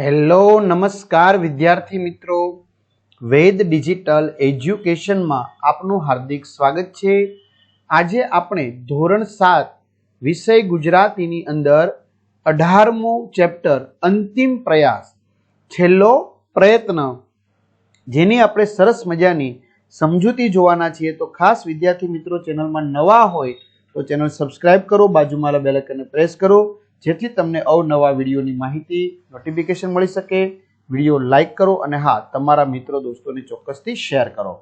Hello, નમસ્કાર વિદ્યાર્થી મિત્રો. વેદ ડિજિટલ એજ્યુકેશનમાં આપનું હાર્દિક સ્વાગત છે. આજે આપણે ધોરણ સાત, વિષય ગુજરાતીની અંદર અઢારમું ચેપ્ટર અંતિમ પ્રયાસ, છેલ્લો પ્રયત્ન, જેની આપણે સરસ મજાની સમજૂતી જોવાના છીએ. તો ખાસ વિદ્યાર્થી મિત્રો, ચેનલમાં નવા હોય તો ચેનલ સબસ્ક્રાઇબ કરો, બાજુમાં બેલ આઇકનને પ્રેસ કરો. જેથી તમને અવનવા વિડીયોની માહિતી નોટિફિકેશન મળી શકે. વીડિયો લાઈક કરો અને હા, તમારા મિત્રો દોસ્તોને ચોક્કસથી શેર કરો.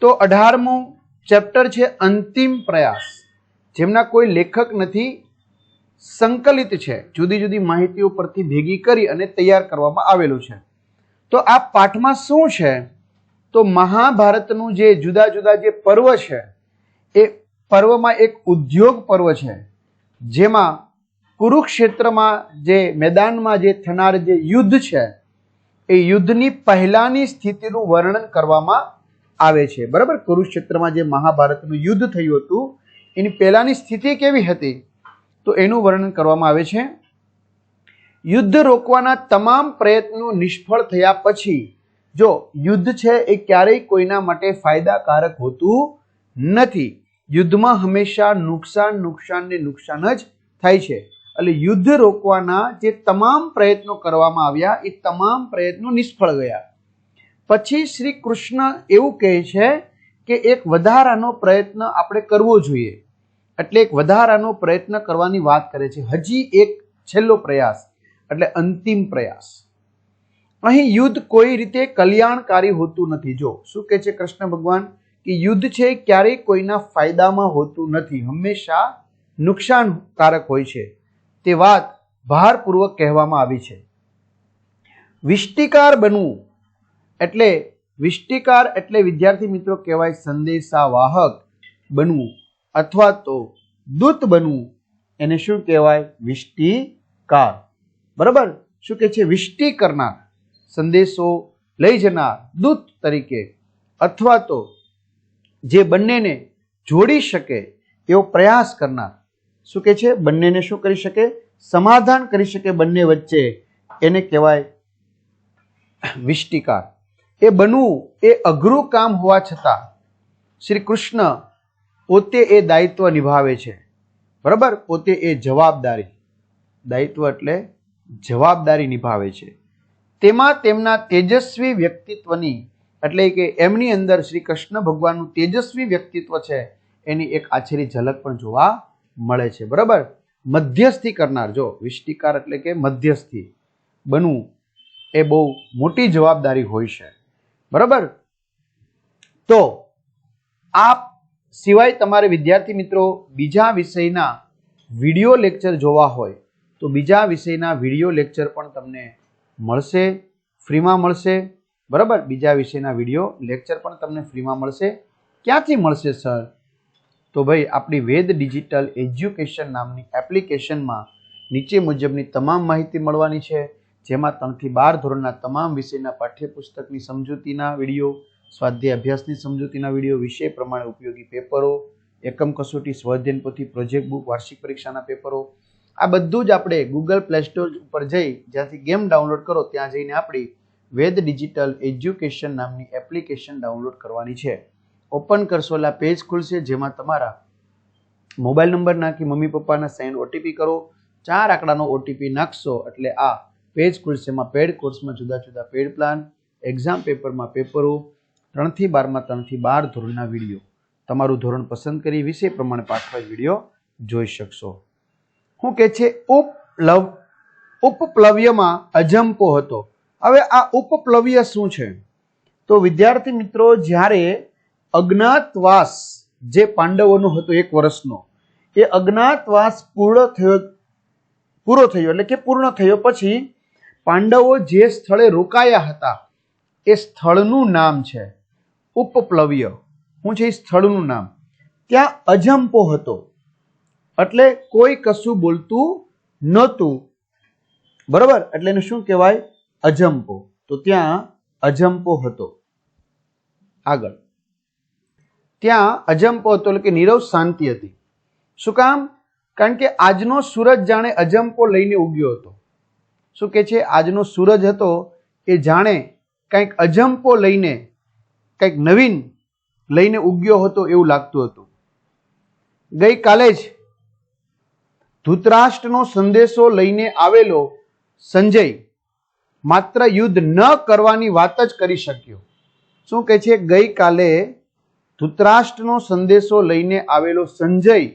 તો અઢારમું ચેપ્ટર છે અંતિમ પ્રયાસ. જેમના કોઈ લેખક નથી, સંકલિત છે. જુદી જુદી માહિતીઓ પરથી ભેગી કરી અને તૈયાર કરવામાં આવેલું છે. તો આ પાઠમાં શું છે? તો મહાભારતનું જે જુદા જુદા જે પર્વ છે, એ પર્વમાં એક ઉદ્યોગ પર્વ છે. જેમાં કુરુક્ષેત્રમાં જે મેદાનમાં જે થનાર જે યુદ્ધ છે, એ યુદ્ધની પહેલાની સ્થિતિનું વર્ણન કરવામાં આવે છે. બરાબર? કુરુક્ષેત્રમાં જે મહાભારતનું યુદ્ધ થયું હતું, એની પહેલાની સ્થિતિ કેવી હતી? તો એનું વર્ણન કરવામાં આવે છે. યુદ્ધ રોકવાના તમામ પ્રયત્નો નિષ્ફળ થયા પછી, જો યુદ્ધ છે એ ક્યારેય કોઈના માટે ફાયદાકારક હોતું નથી. યુદ્ધમાં હંમેશા નુકસાન નુકસાન ને નુકસાન જ થાય છે. એટલે યુદ્ધ રોકવાના જે તમામ પ્રયત્નો કરવામાં આવ્યા, એ તમામ પ્રયત્નો નિષ્ફળ ગયા. પછી શ્રી કૃષ્ણ એવું કહે છે કે એક વધારાનો પ્રયત્ન આપણે કરવો જોઈએ. એટલે એક વધારાનો પ્રયત્ન કરવાની વાત કરે છે. હજી એક છેલ્લો પ્રયાસ, એટલે અંતિમ પ્રયાસ. અહીં યુદ્ધ કોઈ રીતે કલ્યાણકારી હોતું નથી. જો, શું કહે છે કૃષ્ણ ભગવાન? કે યુદ્ધ છે ક્યારેય કોઈના ફાયદામાં હોતું નથી. હંમેશા નુકસાનકારક હોય છે. તે વાત ભારપૂર્વક કહેવામાં આવી છે. વિષ્ટિકાર બનવું એટલે, વિષ્ટિકાર એટલે વિદ્યાર્થી મિત્રો કહેવાય સંદેશાવાહક બનવું અથવા તો દૂત બનવું, એને શું કહેવાય? વિષ્ટિકાર. બરાબર? શું કહે છે? વિષ્ટિ કરનાર સંદેશો લઈ જનાર, દૂત તરીકે અથવા તો જે બંનેને જોડી શકે એવો પ્રયાસ કરનાર. શું કે છે? બંનેને શું કરી શકે? સમાધાન કરી શકે બંને વચ્ચે. એને કહેવાય વિષ્ટિકાર. એ બનવું એ અઘરું કામ હોવા છતાં શ્રી કૃષ્ણ પોતે એ દાયિત્વ નિભાવે છે. બરાબર? પોતે એ જવાબદારી. દાયિત્વ એટલે જવાબદારી નિભાવે છે. તેમાં તેમના તેજસ્વી વ્યક્તિત્વની એટલે કે એમની અંદર શ્રી કૃષ્ણ ભગવાનનું તેજસ્વી વ્યક્તિત્વ છે, એની એક આછેરી ઝલક પણ જોવા મળે છે. બરાબર? મધ્યસ્થી કરનાર, જો, વિષ્ટિકાર એટલે કે મધ્યસ્થી બનવું એ બહુ મોટી જવાબદારી હોય છે. બરાબર? તો આ સિવાય તમારે વિદ્યાર્થી મિત્રો બીજા વિષયના વીડિયો લેક્ચર જોવા હોય, તો બીજા વિષયના વીડિયો લેક્ચર પણ તમને મળશે, ફ્રીમાં મળશે. બરાબર? બીજા વિષયના વીડિયો લેક્ચર પણ તમને ફ્રીમાં મળશે. ક્યાંથી મળશે, સર? તો ભાઈ, આપણી વેદ ડિજિટલ એજ્યુકેશન નામની એપ્લિકેશનમાં નીચે મુજબની તમામ માહિતી મળવાની છે. જેમાં ત્રણથી બાર ધોરણના તમામ વિષયના પાઠ્યપુસ્તકની સમજૂતીના વીડિયો, સ્વાધ્યાય અભ્યાસની સમજૂતીના વીડિયો, વિષય પ્રમાણે ઉપયોગી પેપરો, એકમ કસોટી સ્વાધ્યન પોથી પ્રોજેક્ટ બુક, વાર્ષિક પરીક્ષાના પેપરો. આ બધું જ આપણે ગૂગલ પ્લે સ્ટોર ઉપર જઈ જ્યાંથી ગેમ ડાઉનલોડ કરો, ત્યાં જઈને આપણી વેદ ડિજિટલ એજ્યુકેશન નામની એપ્લિકેશન ડાઉનલોડ કરવાની છે. ઓપન કરશો એટલે પેજ ખુલશે જેમાં તમારા મોબાઈલ નંબર નાખી મમ્મી પપ્પાના સેન્ડ ઓટીપી કરો. ચાર આંકડાનો ઓટીપી નાખશો એટલે આ પેજ ખુલશે એમાં પેડ કોર્સમાં જુદા જુદા પેડ પ્લાન એક્ઝામ પેપરમાં પેપરો ત્રણથી બારમાં, ત્રણથી બાર ધોરણના વીડિયો તમારું ધોરણ પસંદ કરી વિષય પ્રમાણે પાઠવાય વીડિયો જોઈ શકશો. શું કે છે, ઉપલવ, ઉપપ્લવ્યમાં અજંપો હતો. હવે આ ઉપપ્લવ્ય શું છે? તો વિદ્યાર્થી મિત્રો, જ્યારે અજ્ઞાતવાસ, જે પાંડવોનો હતો એક વર્ષનો, એ અજ્ઞાતવાસ પૂર્ણ થયો, પૂરો થયો, એટલે કે પૂર્ણ થયો પછી પાંડવો જે સ્થળે રોકાયા હતા, એ સ્થળનું નામ છે ઉપપ્લવ્ય. શું છે એ સ્થળનું નામ? ત્યાં અજંપો હતો. એટલે કોઈ કશું બોલતું નહોતું. બરાબર? એટલે એને શું કહેવાય? અજંપો. તો ત્યાં અજંપો હતો. આગળ. ત્યાં અજંપો હતો એટલે કે નીરવ શાંતિ હતી. શું કામ? કારણ કે આજનો સૂરજ જાણે અજંપો લઈને ઉગ્યો હતો. શું કે છે? આજનો સૂરજ હતો એ જાણે કંઈક અજંપો લઈને, કંઈક નવીન લઈને ઉગ્યો હતો એવું લાગતું હતું. ગઈકાલે જ ધૃતરાષ્ટ્રનો સંદેશો લઈને આવેલો સંજય માત્ર યુદ્ધ ન કરવાની વાત જ કરી શક્યો. શું કહે છે? ગઈકાલે ધૃતરાષ્ટ્રનો સંદેશો લઈને આવેલો સંજય,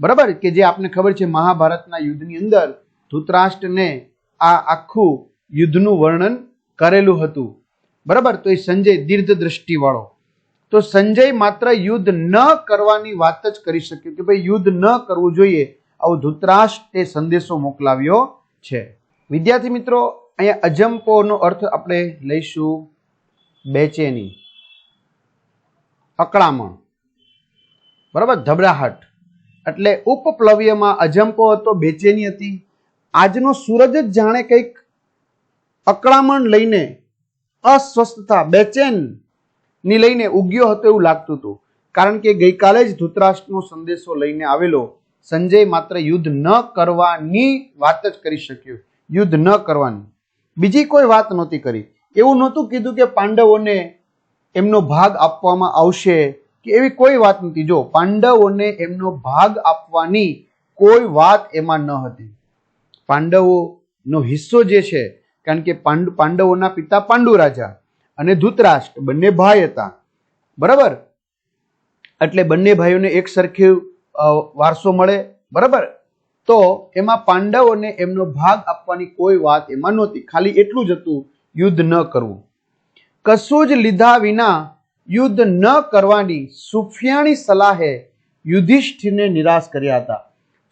બરાબર? કે જે આપને ખબર છે મહાભારતના યુદ્ધની અંદર ધૃતરાષ્ટ્રને આ આખું યુદ્ધનું વર્ણન કરેલું હતું. બરાબર? તો એ સંજય દીર્ઘ દ્રષ્ટિવાળો તો સંજય માત્ર યુદ્ધ ન કરવાની વાત જ કરી શક્યો કે ભાઈ યુદ્ધ ન કરવું જોઈએ. આવું ધૃતરાષ્ટ્ર એ સંદેશો મોકલાવ્યો છે. વિદ્યાર્થી મિત્રો, અહીંયા અજંપોનો અર્થ આપણે લઈશું. બેચેની. અકળામણ. બરાબર? ધબડાહટ એટલે ઉપપ્લવ્યમાં અજંપો હતો, બેચેની હતી. આજનો સૂરજ જ જાણે કંઈક અકળામણ લઈને અસ્વસ્થતા બેચેનની લઈને ઉગ્યો હતો એવું લાગતું હતું. કારણ કે ગઈકાલે જ ધૃતરાષ્ટ્રનો સંદેશો લઈને આવેલો, સંજય માત્ર યુદ્ધ ન કરવાની વાત જ કરી શક્યો. યુદ્ધ ન કરવાની. બીજી કોઈ વાત નહોતી કરી. એવું નહોતું કીધું કે પાંડવોને એમનો ભાગ આપવામાં આવશે કે એવી કોઈ વાત નથી. જો પાંડવોને એમનો ભાગ આપવાની કોઈ વાત એમાં ન હતી. પાંડવોનો હિસ્સો જે છે, કારણ કે પાંડ, પાંડવોના પિતા પાંડુ રાજા અને ધૂતરાષ્ટ્ર બંને ભાઈ હતા. બરાબર? એટલે બંને ભાઈઓને એક સરખી વારસો મળે. બરાબર? તો એમાં પાંડવોને એમનો ભાગ આપવાની કોઈ વાત એમાં નહોતી. ખાલી એટલું જ હતું, યુદ્ધ ન કરવું. કશું જ લીધા વિના યુદ્ધ ન કરવાની સુફિયાણી સલાહે યુધિષ્ઠિરને નિરાશ કર્યા હતા.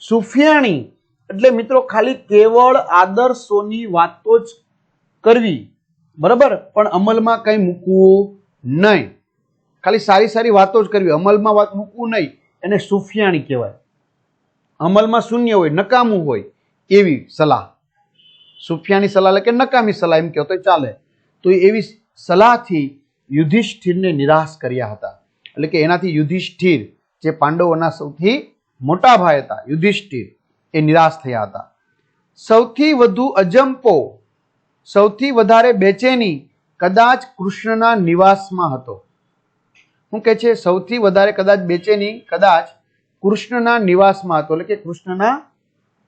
સુફિયાણી એટલે મિત્રો ખાલી કેવળ આદર્શોની વાતો જ કરવી. બરાબર? પણ અમલમાં કંઈ મૂકવું નહીં. ખાલી સારી સારી વાતો જ કરવી. અમલમાં વાત મૂકવું નહીં. એને સુફિયાણી કહેવાય. અમલમાં શૂન્ય હોય, નકામું હોય એવી સલાહ. સુફિયાની સલાહ એટલે કે નકામી સલાહ એમ કહો તો ચાલે. તો એવી સલાહથી યુધિષ્ઠિરને નિરાશ કર્યા હતા. એટલે કે એનાથી યુધિષ્ઠિર, જે પાંડવોના સૌથી મોટા ભાઈ હતા, યુધિષ્ઠિર, એ નિરાશ થયા હતા. સૌથી વધુ અજંપો, સૌથી વધારે બેચેની કદાચ કૃષ્ણના નિવાસમાં હતો. શું કે છે? સૌથી વધારે કદાચ બેચેની કદાચ કૃષ્ણના નિવાસમાં હતો. એટલે કે કૃષ્ણના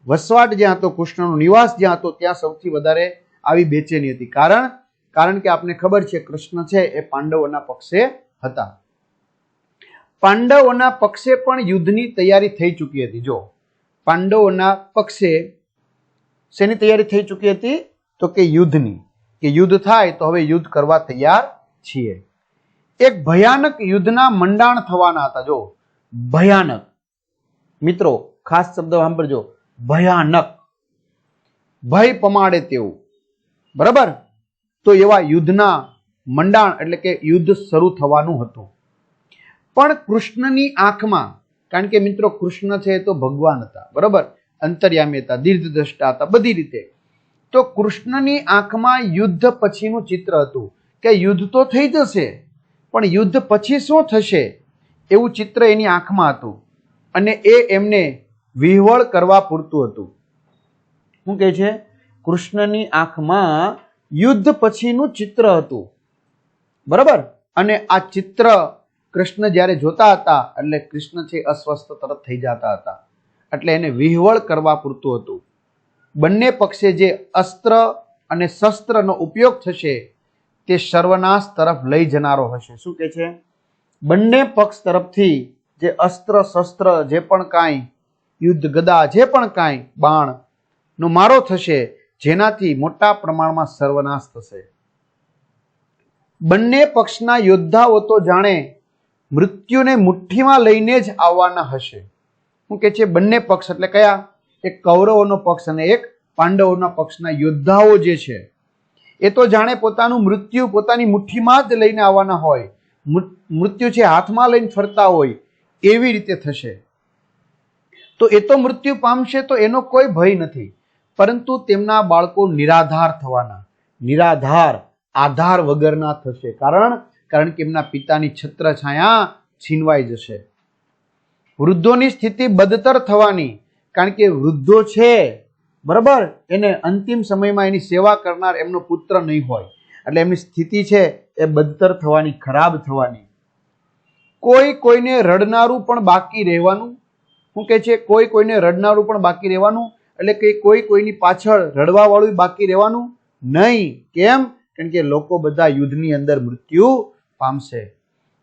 વસવાટ જ્યાં હતો, કૃષ્ણનો નિવાસ જ્યાં હતો, ત્યાં સૌથી વધારે આવી બેચેની હતી. કારણ કારણ કે આપને ખબર છે કૃષ્ણ છે એ પાંડવોના પક્ષે હતા. પાંડવોના પક્ષે પણ યુદ્ધની તૈયારી થઈ ચૂકી હતી. જો, પાંડવોના પક્ષે શેની તૈયારી થઈ ચૂકી હતી? તો કે યુદ્ધની. કે યુદ્ધ થાય તો હવે યુદ્ધ કરવા તૈયાર છીએ. એક ભયાનક યુદ્ધના મંડાણ થવાના હતા. જો, ભયાનક. મિત્રો, ખાસ શબ્દ સાંભળજો. ભયાનક. ભય પમાડે તેવું. બરાબર? તો એવા યુદ્ધના મંડાણ એટલે કે યુદ્ધ શરૂ થવાનું હતું. પણ કૃષ્ણની આંખમાં, કારણ કે મિત્રો કૃષ્ણ છે એ તો ભગવાન હતા, બરાબર? અંતર્યામી હતા દીર્ઘદ્રષ્ટા હતા બધી રીતે. તો કૃષ્ણની આંખમાં યુદ્ધ પછીનું ચિત્ર હતું કે યુદ્ધ તો થઈ જશે, પણ યુદ્ધ પછી શું થશે એવું ચિત્ર એની આંખમાં હતું અને એ એમને વિહવળ કરવા પૂરતું હતું. શું કહે છે? કૃષ્ણની આંખમાં યુદ્ધ પછીનું ચિત્ર હતું. બરાબર? અને આ ચિત્ર કૃષ્ણ જ્યારે જોતા હતા, એટલે કૃષ્ણ છે અસ્વસ્થ તરફ થઈ જતા હતા. એટલે એને વિહવળ કરવા પૂરતું હતું. બંને પક્ષે જે અસ્ત્ર અને શસ્ત્રનો ઉપયોગ થશે, તે સર્વનાશ તરફ લઈ જનારો હશે. શું કે છે? બંને પક્ષ તરફથી જે અસ્ત્ર, શસ્ત્ર, જે પણ કાંઈ યુદ્ધ ગદા જે પણ કાંઈ, બાણ નો મારો થશે જેનાથી મોટા પ્રમાણમાં સર્વનાશ થશે. બંને પક્ષના યોદ્ધાઓ તો જાણે મૃત્યુને મુઠ્ઠીમાં લઈને જ આવવાના હશે. શું કે છે? બંને પક્ષ એટલે કયા? એક કૌરવોનો પક્ષ અને એક પાંડવોના પક્ષના યોદ્ધાઓ જે છે. એ તો જાણે પોતાનું મૃત્યુ પોતાની મુઠ્ઠીમાં જ લઈને આવવાના હોય. મૃત્યુ છે હાથમાં લઈને ફરતા હોય. એવી રીતે થશે. તો એ તો મૃત્યુ પામશે તો એનો કોઈ ભય નથી. પરંતુ તેમના બાળકો નિરાધાર થવાના. નિરાધાર, આધાર વગરના થશે. કારણ કારણ કે એમના પિતાની છત્રછાયા છીનવાઈ જશે. વૃદ્ધોની સ્થિતિ બદતર થવાની. કારણ કે વૃદ્ધો છે, બરાબર? એને અંતિમ સમયમાં એની સેવા કરનાર એમનો પુત્ર નહીં હોય. એટલે એમની સ્થિતિ છે, એ બદતર થવાની, ખરાબ થવાની. કોઈ કોઈને રડનારું પણ બાકી રહેવાનું. શું કે છે? કોઈ કોઈને રડનારું પણ બાકી રહેવાનું? એટલે કે કોઈ કોઈની પાછળ રડવા વાળું બાકી રહેવાનું નહીં. કેમ? કારણ કે લોકો બધા યુદ્ધની અંદર મૃત્યુ પામશે.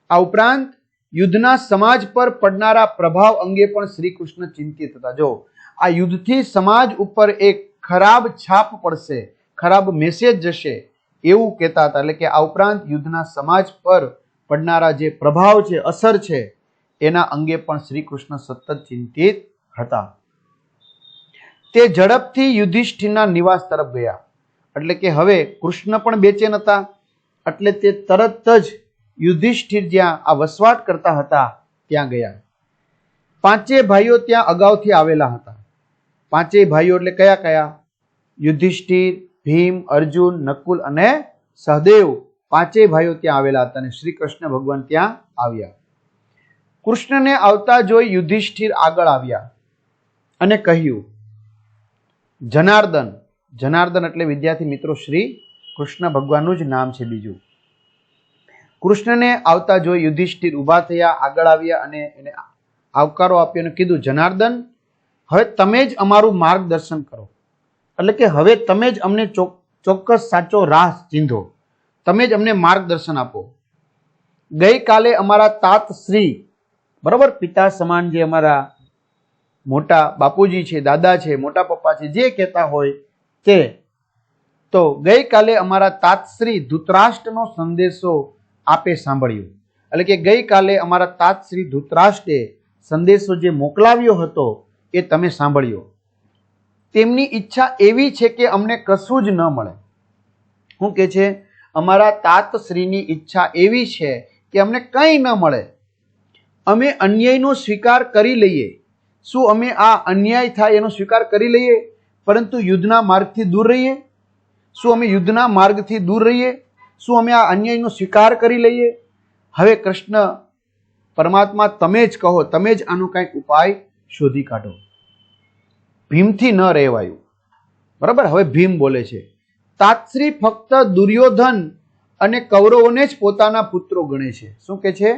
આ ઉપરાંત યુદ્ધના સમાજ પર પડનારા પ્રભાવ અંગે પણ શ્રી કૃષ્ણ ચિંતિત હતા. જો, આ યુદ્ધથી સમાજ ઉપર એક ખરાબ છાપ પડશે, ખરાબ મેસેજ જશે એવું કહેતા હતા. એટલે કે આ ઉપરાંત યુદ્ધના સમાજ પર પડનારા જે પ્રભાવ છે, અસર છે, એના અંગે પણ શ્રી કૃષ્ણ સતત ચિંતિત હતા. તે ઝડપથી યુધિષ્ઠિરના નિવાસ તરફ ગયા. એટલે કે હવે કૃષ્ણ પણ બેચેન હતા. એટલે તે તરત જ યુધિષ્ઠિર જ્યાં આ વસવાટ કરતા હતા, ત્યાં ગયા. પાંચે ભાઈઓ ત્યાં અગાઉથી આવેલા હતા. પાંચેય ભાઈઓ એટલે કયા કયા? યુધિષ્ઠિર, ભીમ, અર્જુન, નકુલ અને સહદેવ પાંચેય ભાઈઓ ત્યાં આવેલા હતા અને શ્રી કૃષ્ણ ભગવાન ત્યાં આવ્યા. કૃષ્ણને આવતા જોઈ યુધિષ્ઠિર આગળ આવ્યા અને કહ્યું જનાર્દન. જનાર્દન એટલે વિદ્યાર્થી મિત્રો શ્રી કૃષ્ણ ભગવાનનું જ નામ છે બીજું. કૃષ્ણને આવતા જોઈ યુધિષ્ઠિર ઊભા થયા, આગળ આવ્યા અને એને આવકારો આપ્યો અને કીધું, જનાર્દન, હવે તમે જ અમારું માર્ગદર્શન કરો. એટલે કે હવે તમે જ અમને ચોક- ચોક્કસ સાચો રાહ ચીંધો. તમે જ અમને માર્ગદર્શન આપો. ગઈકાલે અમારા તાત શ્રી, બરાબર, પિતા સમાન જે અમારા મોટા બાપુજી છે, દાદા છે, મોટા પપ્પા છે, જે કહેતા હોય તે તો ગઈકાલે અમારા તાતશ્રી ધૂતરાષ્ટ્રનો સંદેશો આપે સાંભળ્યો. એટલે કે ગઈકાલે અમારા તાતશ્રી ધૂતરાષ્ટ્રે સંદેશો જે મોકલાવ્યો હતો એ તમે સાંભળ્યો. તેમની ઈચ્છા એવી છે કે અમને કશું જ ન મળે. શું કે છે? અમારા તાતશ્રીની ઈચ્છા એવી છે કે અમને કંઈ ન મળે. અમે અન્યાયનો સ્વીકાર કરી લઈએ. શું અમે આ અન્યાય થાય એનો સ્વીકાર કરી લઈએ? પરંતુ યુદ્ધના માર્ગથી દૂર રહીએ? શું અમે યુદ્ધના માર્ગથી દૂર રહીએ? શું અમે આ અન્યાયનો સ્વીકાર કરી લઈએ? હવે કૃષ્ણ, પરમાત્મા તમે જ કહો, તમે જ આનો કંઈક ઉપાય શોધી કાઢો. ભીમથી ન રહેવાયું. બરાબર? હવે ભીમ બોલે છે, તાત્શ્રી ફક્ત દુર્યોધન અને કૌરવોને જ પોતાના પુત્રો ગણે છે. શું કે છે?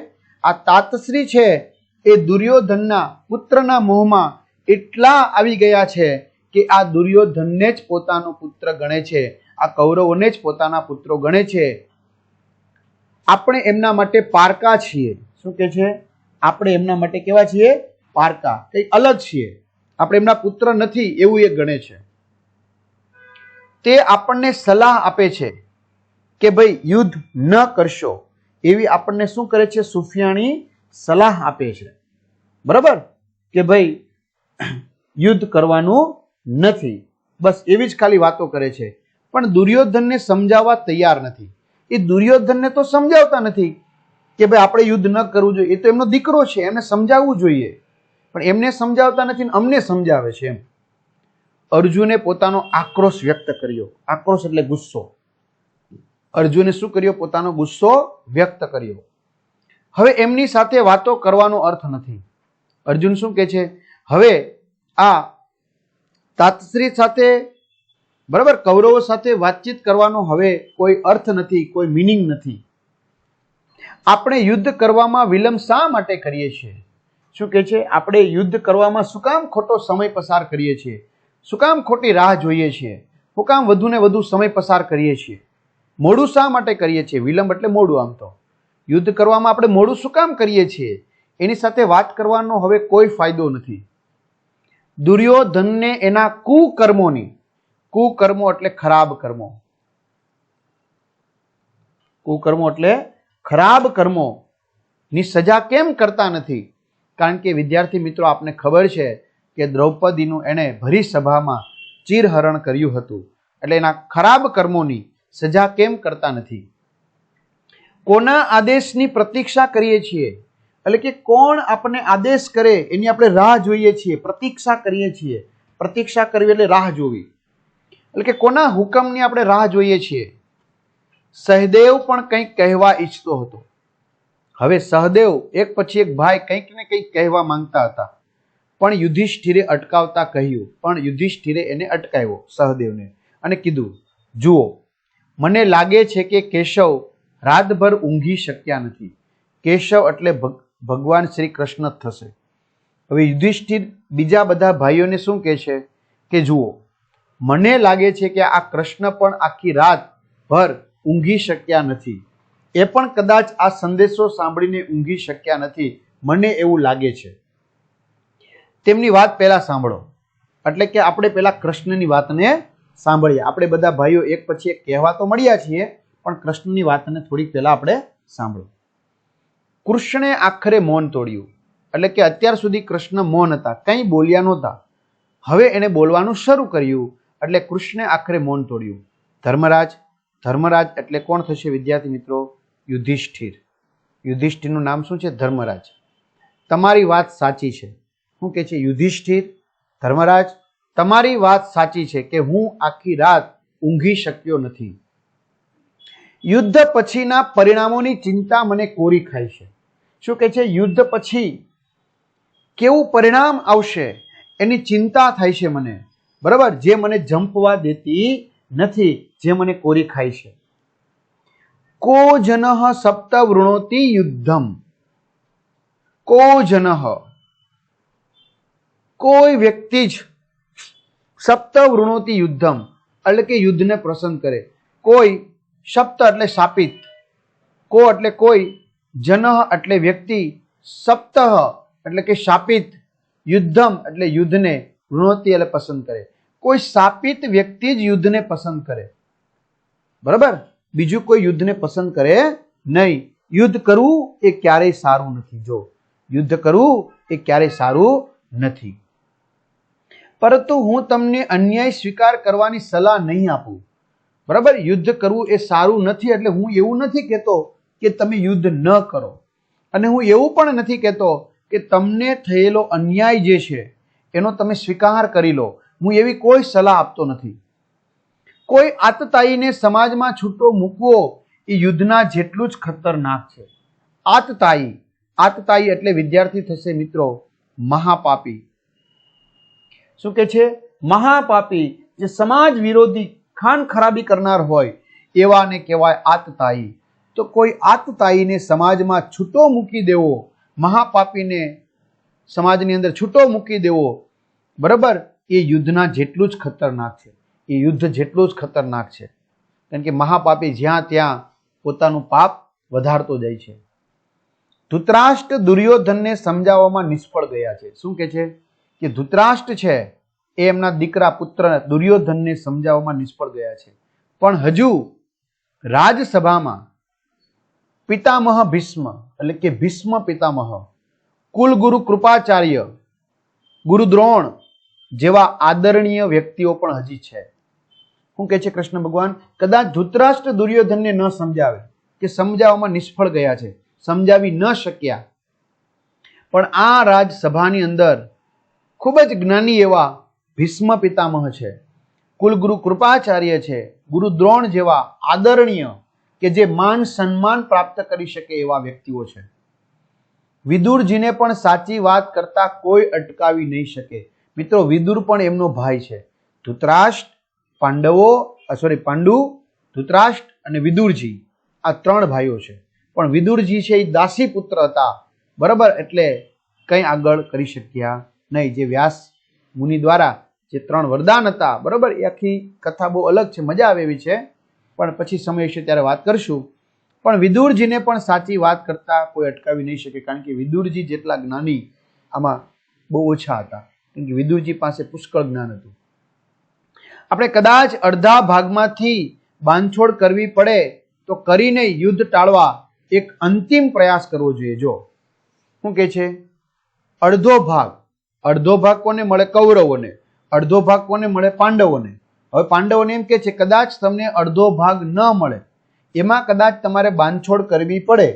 આ તાતશ્રી છે એ દુર્યોધનના પુત્રના મોહમાં એટલા આવી ગયા છે કે આ દુર્યોધનને જ પોતાનો પુત્ર ગણે છે, આ કૌરવોને જ પોતાના પુત્રો ગણે છે. આપણે એમના માટે પારકા છીએ. શું કે છે? આપણે એમના માટે કેવા છીએ? પારકા. કંઈક અલગ છીએ. આપણે એમના પુત્ર નથી, એવું એ ગણે છે. તે આપણને સલાહ આપે છે કે ભાઈ યુદ્ધ ન કરશો. એવી આપણને શું કરે છે? સુફિયાણી સલાહ આપે છે. બરાબર? કે ભાઈ, યુદ્ધ કરવાનું નથી. બસ એવી જ ખાલી વાતો કરે છે. પણ દુર્યોધનને સમજાવવા તૈયાર નથી. એ દુર્યોધનને તો સમજાવતા નથી કે ભાઈ, આપણે યુદ્ધ ન કરવું જોઈએ. એ તો એમનો દીકરો છે, એમને સમજાવવું જોઈએ. પણ એમને સમજાવતા નથી અમને સમજાવે છે એમ. અર્જુને પોતાનો આક્રોશ વ્યક્ત કર્યો. આક્રોશ એટલે ગુસ્સો. અર્જુને શું કર્યો? પોતાનો ગુસ્સો વ્યક્ત કર્યો. હવે એમની સાથે વાતો કરવાનો અર્થ નથી. અર્જુન શું કહે છે? હવે આ તાતશ્રી સાથે, બરાબર, કૌરવો સાથે વાતચીત કરવાનો હવે કોઈ અર્થ નથી, કોઈ મિનિંગ નથી. આપણે યુદ્ધ કરવામાં વિલંબ શા માટે કરીએ છીએ? શું કહે છે? આપણે યુદ્ધ કરવામાં શું કામ ખોટો સમય પસાર કરીએ છીએ? શું કામ ખોટી રાહ જોઈએ છીએ? શું કામ વધુ ને વધુ સમય પસાર કરીએ છીએ? મોડું શા માટે કરીએ છીએ? વિલંબ એટલે મોડું આમ તો. યુદ્ધ કરવામાં આપણે મોડું શું કામ કરીએ છીએ? એની સાથે વાત કરવાનો હવે કોઈ ફાયદો નથી. દુર્યોધનને એના કુકર્મોની, કુકર્મો એટલે ખરાબ કર્મો. કુકર્મો એટલે ખરાબ કર્મો ની સજા કેમ કરતા નથી? કારણ કે વિદ્યાર્થી મિત્રો, આપને ખબર છે કે દ્રૌપદીનું એણે ભરી સભામાં ચીરહરણ કર્યું હતું. એટલે એના ખરાબ કર્મોની સજા કેમ કરતા નથી? કોના આદેશની પ્રતીક્ષા કરીએ છીએ? એટલે કે કોણ આપણને આદેશ કરે એની આપણે રાહ જોઈએ છીએ, પ્રતીક્ષા કરીએ છીએ. પ્રતીક્ષા કરવી એટલે રાહ જોવી. એટલે કે કોના હુકમની આપણે રાહ જોઈએ છીએ? સહદેવ પણ કંઈક કહેવા ઈચ્છતો હતો. હવે સહદેવ એક પછી એક ભાઈ કંઈક ને કંઈક કહેવા માંગતા હતા. પણ યુધિષ્ઠિરે અટકાવતા કહ્યું, પણ યુધિષ્ઠિરે એને અટકાવ્યો સહદેવને અને કીધું, જુઓ, મને લાગે છે કે કેશવ રાતભર ઊંઘી શક્યા નથી. કેશવ એટલે ભગ- ભગવાન શ્રી કૃષ્ણ જ થશે. હવે યુધિષ્ઠિર બીજા બધા ભાઈઓને શું કહે છે? કે જુઓ, મને લાગે છે કે આ કૃષ્ણ પણ આખી રાત ભર ઊંઘી શક્યા નથી. એ પણ કદાચ આ સંદેશો સાંભળીને ઊંઘી શક્યા નથી. મને એવું લાગે છે. તેમની વાત પહેલા સાંભળો. એટલે કે આપણે પહેલા કૃષ્ણની વાતને સાંભળીએ. આપણે બધા ભાઈઓ એક પછી એક કહેવા તો મળ્યા છીએ, પણ કૃષ્ણની વાતને થોડીક પહેલા આપણે સાંભળો. કૃષ્ણે આખરે મૌન તોડ્યું. એટલે કે અત્યાર સુધી કૃષ્ણ મૌન હતા, કંઈ બોલ્યા નહોતા. હવે એણે બોલવાનું શરૂ કર્યું, એટલે કૃષ્ણે આખરે મૌન તોડ્યું. ધર્મરાજ ધર્મરાજ એટલે કોણ થશે વિદ્યાર્થી મિત્રો? યુધિષ્ઠિર. યુધિષ્ઠિરનું નામ શું છે? ધર્મરાજ. તમારી વાત સાચી છે. શું કે છે? યુધિષ્ઠિર, ધર્મરાજ, તમારી વાત સાચી છે કે હું આખી રાત ઊંઘી શક્યો નથી. યુદ્ધ પછીના પરિણામોની ચિંતા મને કોરી ખાય છે. શું કે છે? યુદ્ધ પછી કેવું પરિણામ આવશે એની ચિંતા થાય છે મને. બરાબર? જે મને જંપવા દેતી નથી, જે મને કોરી ખાય છે. કો જનઃ સપ્ત વૃણોતી યુદ્ધમ. કો જન. કોઈ વ્યક્તિ જ સપ્ત વૃણોતી યુદ્ધમ, એટલે કે યુદ્ધને પસંદ કરે. કોઈ સપ્ત એટલે શાપિત કો એટલે કોઈ જનઃ એટલે વ્યક્તિ સપ્ત એટલે કે શાપિત યુદ્ધમ એટલે યુદ્ધને વૃણોતિ એટલે પસંદ કરે કોઈ શાપિત વ્યક્તિ જ યુદ્ધને પસંદ કરે બરાબર બીજું કોઈ યુદ્ધને પસંદ કરે નહીં યુદ્ધ કરવું એ ક્યારેય સારું નથી જો યુદ્ધ કરવું એ ક્યારેય સારું નથી પરંતુ હું તમને અન્યાય સ્વીકાર કરવાની સલાહ નહીં આપું બરાબર યુદ્ધ કરવું એ સારું નથી એટલે હું એવું નથી કહેતો કે તમે યુદ્ધ ન કરો. અને હું એવું પણ નથી કહેતો કે તમને થયેલો અન્યાય જે છે, એનો તમે સ્વીકાર કરી લો. હું એવી કોઈ સલાહ આપતો નથી. કોઈ આતતાઈને સમાજમાં છૂટો મૂકવો એ યુદ્ધના જેટલું જ ખતરનાક છે. આતતાઈ આતતાઈ એટલે વિદ્યાર્થી થશે મિત્રો, મહાપાપી. શું કે છે? મહાપાપી જે સમાજ વિરોધી ખાન ખરાબી કરનાર હોય, એવાને કહેવાય આતતાયી. તો કોઈ આતતાયીને સમાજમાં છૂટો મૂકી દેવો, મહાપાપીને સમાજની અંદર છૂટો મૂકી દેવો, બરાબર? એ યુદ્ધના જેટલું જ ખતરનાક છે. એ યુદ્ધ જેટલું જ ખતરનાક છે. કારણ કે મહાપાપી જ્યાં ત્યાં પોતાનું પાપ વધારતો જાય છે. ધૃતરાષ્ટ્ર દુર્યોધનને સમજાવવામાં નિષ્ફળ ગયા છે. શું કે છે? કે ધૂતરાષ્ટ્ર છે એ એમના દીકરા પુત્ર દુર્યોધનને સમજાવવામાં નિષ્ફળ ગયા છે. પણ હજુ રાજસભામાં પિતામહ ભીષ્મ, એટલે કે ભીષ્મ પિતામહ. કુલગુરુ કૃપાચાર્ય ગુરુદ્રોણ જેવા આદરણીય વ્યક્તિઓ પણ હજી છે. શું કહે છે કૃષ્ણ ભગવાન? કદાચ ધૃતરાષ્ટ્ર દુર્યોધનને ન સમજાવે, કે સમજાવવામાં નિષ્ફળ ગયા છે, સમજાવી ન શક્યા. પણ આ રાજસભાની અંદર ખૂબ જ જ્ઞાની એવા ભીષ્મ પિતામહ છે. કુલગુરુ કૃપાચાર્ય છે ગુરુદ્રોણ જેવા આદરણીય કે જે માન સન્માન પ્રાપ્ત કરી શકે એવા વ્યક્તિઓ છે. વિદુરજીને પણ સાચી વાત કરતા કોઈ અટકાવી નહીં શકે. મિત્રો, વિદુર પણ એમનો ભાઈ છે. ધૃતરાષ્ટ્ર, પાંડવો સોરી પાંડુ, ધૃતરાષ્ટ્ર અને વિદુરજી આ ત્રણ ભાઈઓ છે. પણ વિદુરજી છે એ દાસી પુત્ર હતા. બરાબર? એટલે કંઈ આગળ કરી શક્યા નહીં. જે વ્યાસ મુનિ દ્વારા જે ત્રણ વરદાન હતા. બરાબર? એ આખી કથા બહુ અલગ છે. મજા આવે એવી છે. પણ પછી સમય હશે ત્યારે વાત કરશું. પણ વિદુરજીને પણ સાચી વાત કરતા કોઈ અટકાવી નહીં શકે, કારણ કે વિદુરજી જેટલા જ્ઞાની આમાં બહુ ઓછા હતા. કેમ કે વિદુરજી પાસે પુષ્કળ જ્ઞાન હતું. આપણે કદાચ અડધા ભાગમાંથી બાંધછોડ કરવી પડે તો કરીને યુદ્ધ ટાળવા એક અંતિમ પ્રયાસ કરવો જોઈએ. જો, શું કે છે? અડધો ભાગ. અડધો ભાગ કોને મળે? કૌરવોને. અડધો ભાગ કોને મળે? પાંડવોને. હવે પાંડવોને એમ કે છે, કદાચ તમને અડધો ભાગ ન મળે. એમાં કદાચ તમારે બાંધછોડ કરવી પડે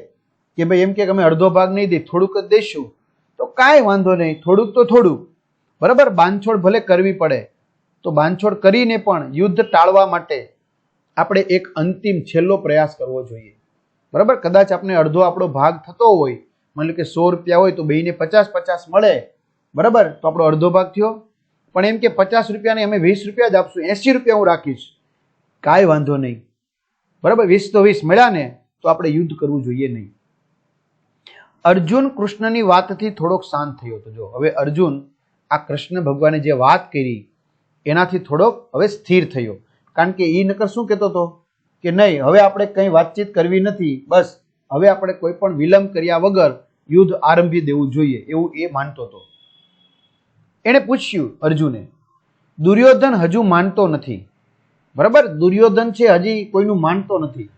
કે ભાઈ એમ કે અમે અડધો ભાગ નહીં દઈ, થોડુંક જ દઈશું. તો કાંઈ વાંધો નહીં, થોડુંક તો થોડું. બરાબર? બાંધછોડ ભલે કરવી પડે. તો બાંધછોડ કરીને પણ યુદ્ધ ટાળવા માટે આપણે એક અંતિમ છેલ્લો પ્રયાસ કરવો જોઈએ. બરાબર? કદાચ આપણે અડધો આપણો ભાગ થતો હોય, માની લો કે સો રૂપિયા હોય તો બેયને પચાસ પચાસ મળે. બરાબર? તો આપણો અડધો ભાગ થયો. પણ એમ કે પચાસ રૂપિયાને અમે વીસ રૂપિયા જ આપશું, એંસી રૂપિયા હું રાખીશ. કાંઈ વાંધો નહીં. બરાબર? વીસ તો વીસ મળ્યા ને, તો આપણે યુદ્ધ કરવું જોઈએ નહીં. અર્જુન કૃષ્ણની વાતથી થોડોક શાંત થયો હતો. જો, હવે અર્જુન આ કૃષ્ણ ભગવાને જે વાત કરી, એનાથી થોડોક હવે સ્થિર થયો. કારણ કે એ નકર શું કહેતો હતો? કે નહીં, હવે આપણે કંઈ વાતચીત કરવી નથી, બસ. હવે આપણે કોઈ પણ વિલંબ કર્યા વગર યુદ્ધ આરંભી દેવું જોઈએ, એવું એ માનતો હતો. એણે પૂછ્યું અર્જુને, દુર્યોધન હજુ માનતો નથી. બરાબર, દુર્યોધન છે, હજી કોઈનું માનતો નથી.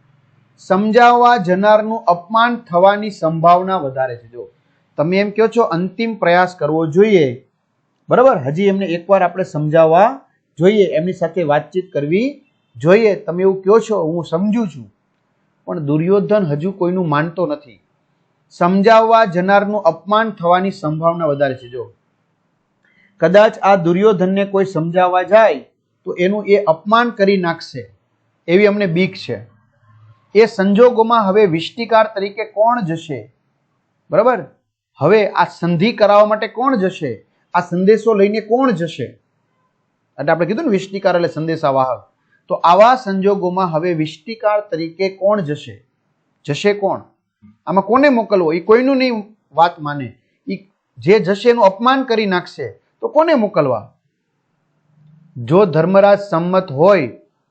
સમજાવવા જનારનું અપમાન થવાની સંભાવના વધારે છે. જો, તમે એમ કહો છો, અંતિમ પ્રયાસ કરવો જોઈએ. બરાબર, હજી એમને એકવાર આપણે સમજાવવા જોઈએ, એમની સાથે વાતચીત કરવી જોઈએ. તમે એવું કહો છો, હું સમજુ છું. પણ દુર્યોધન હજુ કોઈનું માનતો નથી. સમજાવવા જનારનું અપમાન થવાની સંભાવના વધારે છે. જો કદાચ આ દુર્યોધનને કોઈ સમજાવવા જાય, તો એનું એ અપમાન કરી નાખશે. એવી અમને બીક છે. એ સંજોગોમાં હવે વિષ્ટિકાર તરીકે કોણ જશે? બરાબર? હવે આ સંધિ કરાવવા માટે કોણ જશે? આ સંદેશો લઈને કોણ જશે? એટલે આપણે કીધું ને વિષ્ટિકાર એટલે સંદેશાવાહક. તો આવા સંજોગોમાં હવે વિષ્ટિકાર તરીકે કોણ જશે? જશે કોણ? આમાં કોને મોકલવો? એ કોઈનું નહીં વાત માને. એ જે જશે એનું અપમાન કરી નાખશે. તો કોને મોકલવા? જો ધર્મરાજ સંમત હોય,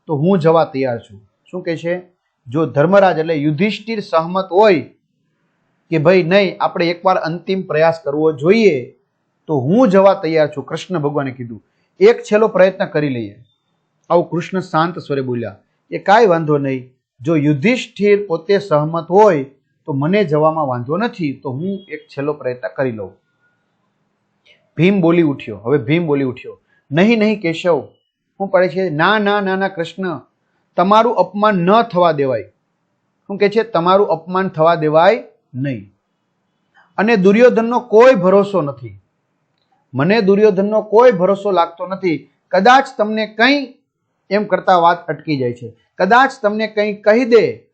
તો હું જવા તૈયાર છું. શું કહે છે? જો ધર્મરાજ એટલે યુધિષ્ઠિર સહમત હોય, કે ભાઈ નહીં, આપણે એકવાર અંતિમ પ્રયાસ કરવો જોઈએ, તો હું જવા તૈયાર છું, કૃષ્ણ ભગવાને કીધું. એક છેલ્લો પ્રયત્ન કરી લઈએ. આવું કૃષ્ણ શાંત સ્વરે બોલ્યા. એ કાંઈ વાંધો નહીં. જો યુધિષ્ઠિર પોતે સહમત હોય, તો મને જવામાં વાંધો નથી, તો હું એક છેલ્લો પ્રયત્ન કરી લઉં. ભીમ બોલી ઉઠ્યો. હવે ભીમ બોલી ઉઠ્યો. નહીં નહીં, કેશવ. શું પડે છે? ના ના ના ના, કૃષ્ણ. તમારું અપમાન ન થવા દેવાય. શું કે છે? તમારું અપમાન થવા દેવાય નહીં. અને દુર્યોધનનો કોઈ ભરોસો નથી. મને દુર્યોધનનો કોઈ ભરોસો લાગતો નથી. કદાચ તમને કંઈ એમ કરતા વાત અટકી જાય છે. કદાચ તમને કંઈ કહી દે.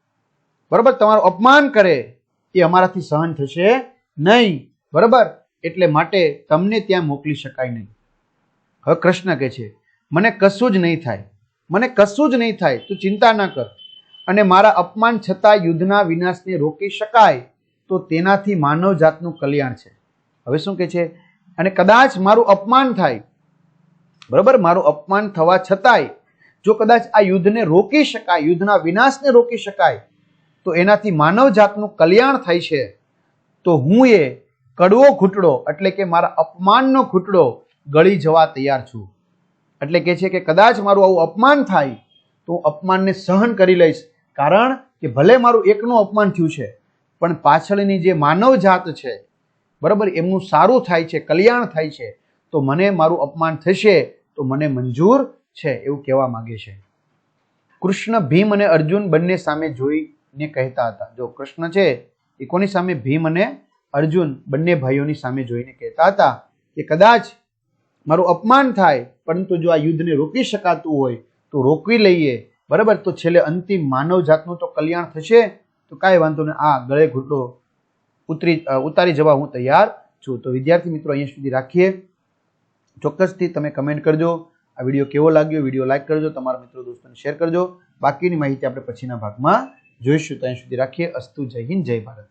બરાબર? તમારું અપમાન કરે એ અમારાથી સહન થશે નહીં. બરાબર? એટલે માટે તમને ત્યાં મોકલી શકાય નહીં. હવે કૃષ્ણ કહે છે, મને કશું જ નહીં થાય. મને કશું જ નહીં થાય. તું ચિંતા ના કર. અને મારા અપમાન છતાં યુદ્ધના વિનાશને રોકી શકાય તો તેનાથી માનવ જાતનું કલ્યાણ છે. હવે શું કે છે, અને કદાચ મારું અપમાન થાય. બરાબર, મારું અપમાન થવા છતાંય જો કદાચ આ યુદ્ધને રોકી શકાય, યુદ્ધના વિનાશને રોકી શકાય, તો એનાથી માનવ જાતનું કલ્યાણ થાય છે, તો હું એ કડવો ઘૂંટડો એટલે કે મારા અપમાનનો ઘૂંટડો ગળી જવા તૈયાર છું. એટલે કે છે કે કદાચ મારું આવું અપમાન થાય, તો અપમાનને સહન કરી લઈશ. કારણ કે ભલે મારું એકનું અપમાન થયું છે, પણ પાછળની જે માનવ જાત છે, બરાબર, એમનું સારું થાય છે, કલ્યાણ થાય છે, તો મને મારું અપમાન થશે, તો મને મંજૂર છે એવું કહેવા માંગે છે. કૃષ્ણ, ભીમ અને અર્જુન બંને સામે જોઈને કહેતા હતા. જો કૃષ્ણ છે, એ કોની સામે? ભીમ અને અર્જુન બંને ભાઈઓની સામે જોઈને કહેતા હતા કે કદાચ મારું અપમાન થાય, પરંતુ જો આ યુદ્ધને રોકી શકાતું હોય તો રોકવી લઈએ. બરાબર? તો છેલ્લે અંતિમ માનવ જાતનું તો કલ્યાણ થશે. તો કાંઈ વાંધો નહીં. આ ગળે ઘૂંટો ઉતરી ઉતારી જવા હું તૈયાર છું. તો વિદ્યાર્થી મિત્રો, અહીંયા સુધી રાખીએ. ચોક્કસથી તમે કમેન્ટ કરજો. આ વીડિયો કેવો લાગ્યો? વીડિયો લાઈક કરજો. તમારા મિત્રો, દોસ્તોને શેર કરજો. બાકીની માહિતી આપણે પછીના ભાગમાં જોઈશું. તો અહીં સુધી રાખીએ. અસ્તુ જય હિન્દ, જય ભારત.